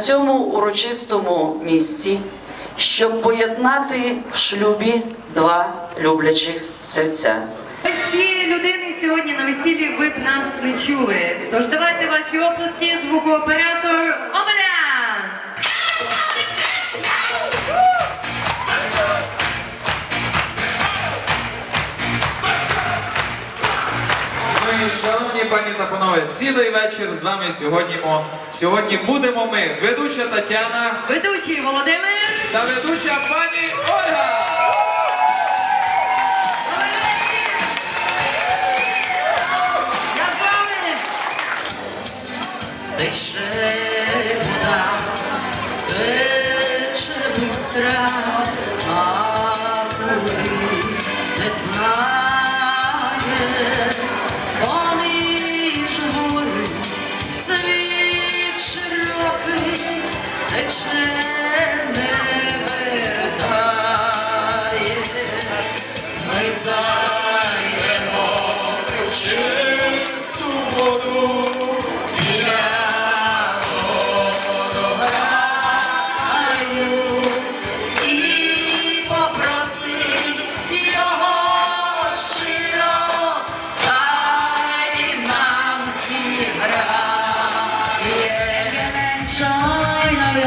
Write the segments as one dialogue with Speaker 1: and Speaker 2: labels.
Speaker 1: цьому урочистому місці, щоб поєднати в шлюбі два люблячих серця.
Speaker 2: Ось цієї людини сьогодні на весіллі ви б нас не чули. Тож давайте ваші оплески звукооператор.
Speaker 3: шановні пані та панове, цілий вечір з вами сьогодні. мо. Сьогодні будемо ми ведуча Тетяна,
Speaker 2: ведучий Володимир
Speaker 3: та ведуча пані Ольга.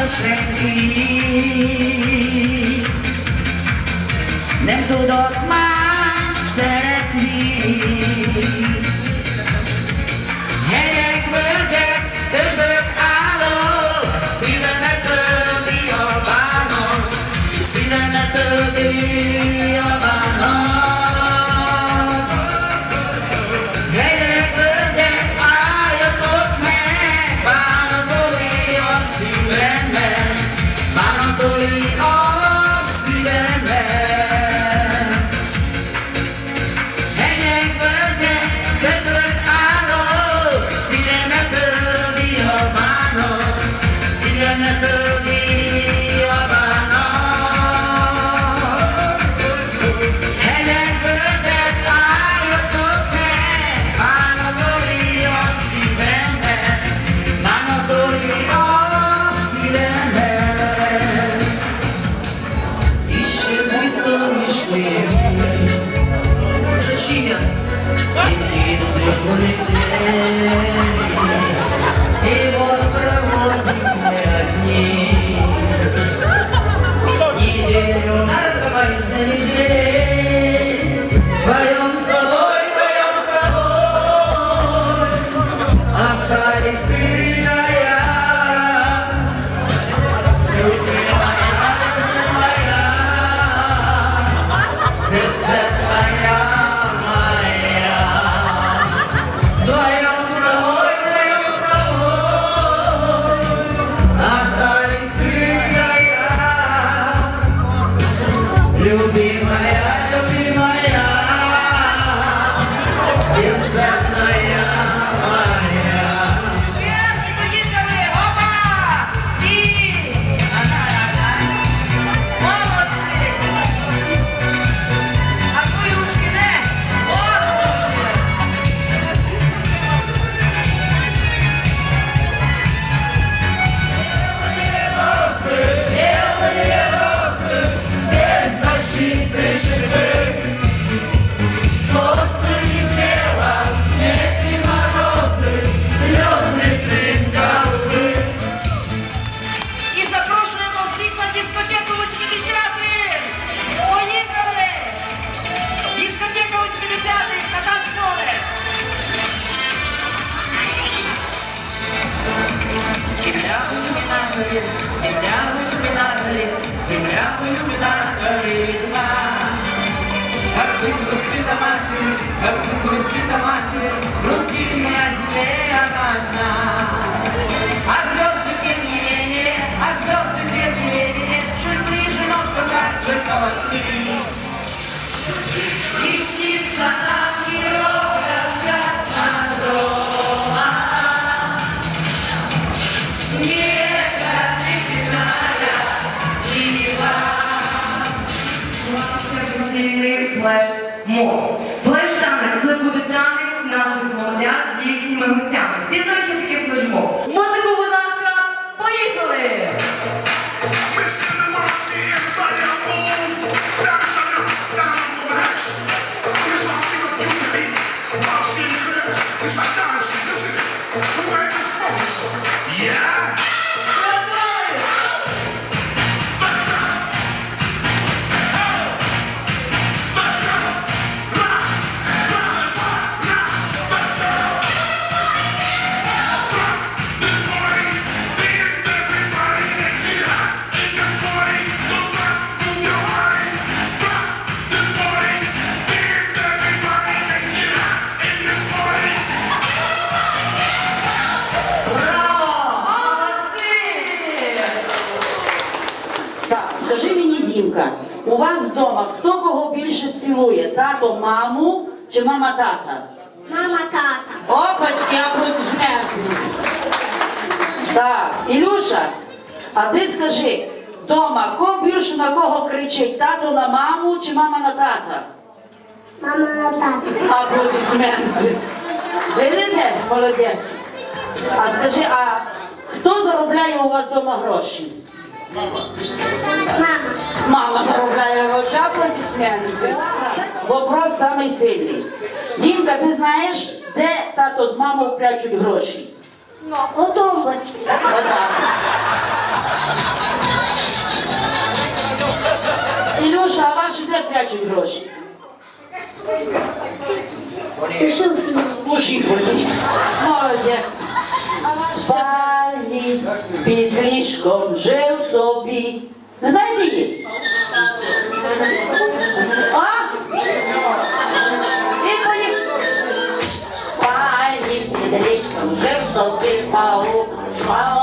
Speaker 4: senki Nem tudok 감사합니다. Маргарита, Аксим Русита матери, Аксим Русита матери,
Speaker 5: Русита земля родная. more. У вас вдома хто кого більше цілує? Тато маму чи мама тата?
Speaker 6: Мама, тата.
Speaker 5: Опачки, а проти смерті. Так, Ілюша, а ти скажи, вдома, кого більше на кого кричить? Тато на маму чи мама на тата?
Speaker 6: Мама на тата.
Speaker 5: Аплодисменти. Видите, молодець. А скажи, а хто заробляє у вас вдома гроші?
Speaker 6: Мама.
Speaker 5: Мама заробляє гроші, аплодисменти. Вопрос самий сильний. Дімка, ти знаєш, де тато з мамою прячуть гроші?
Speaker 6: У тумбочці.
Speaker 5: Ілюша, а ваші де прячуть гроші?
Speaker 6: У шуфі.
Speaker 5: У шифрі. Молодець. Спальні під ліжком жив собі. Не знаєте її? А? І спальні під ліжком жив собі паук. Спав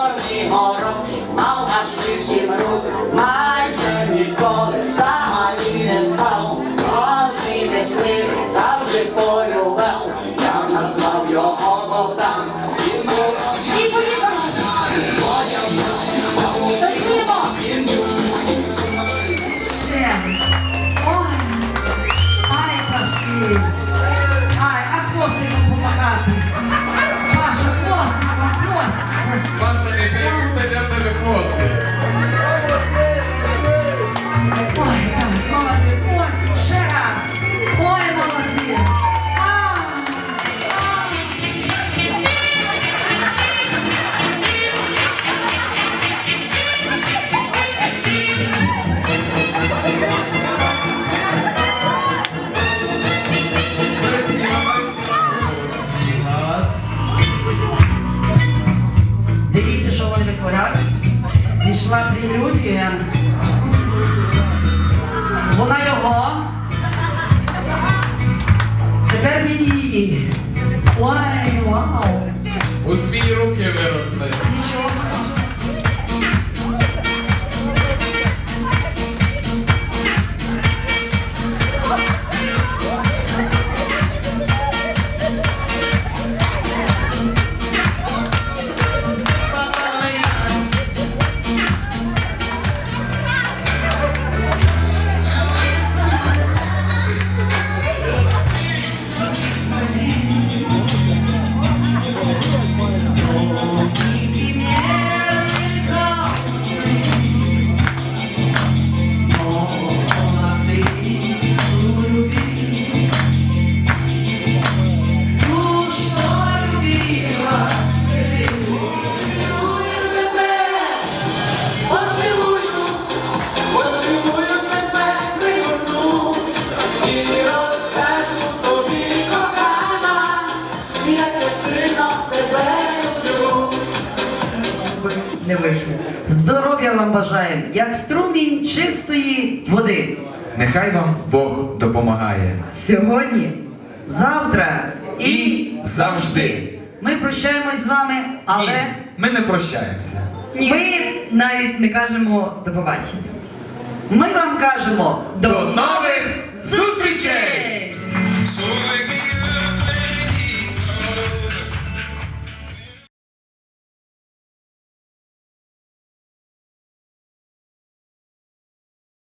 Speaker 1: як тебе люблю.
Speaker 4: Не вийшло. Здоров'я вам бажаємо, як струмінь чистої води.
Speaker 3: Нехай вам Бог допомагає.
Speaker 2: Сьогодні
Speaker 4: Завтра і
Speaker 3: І завжди.
Speaker 4: ми прощаємось з вами, але.
Speaker 3: Ні, ми не прощаємося.
Speaker 2: ми навіть не кажемо до побачення.
Speaker 4: Ми вам кажемо
Speaker 3: До нових зустрічей!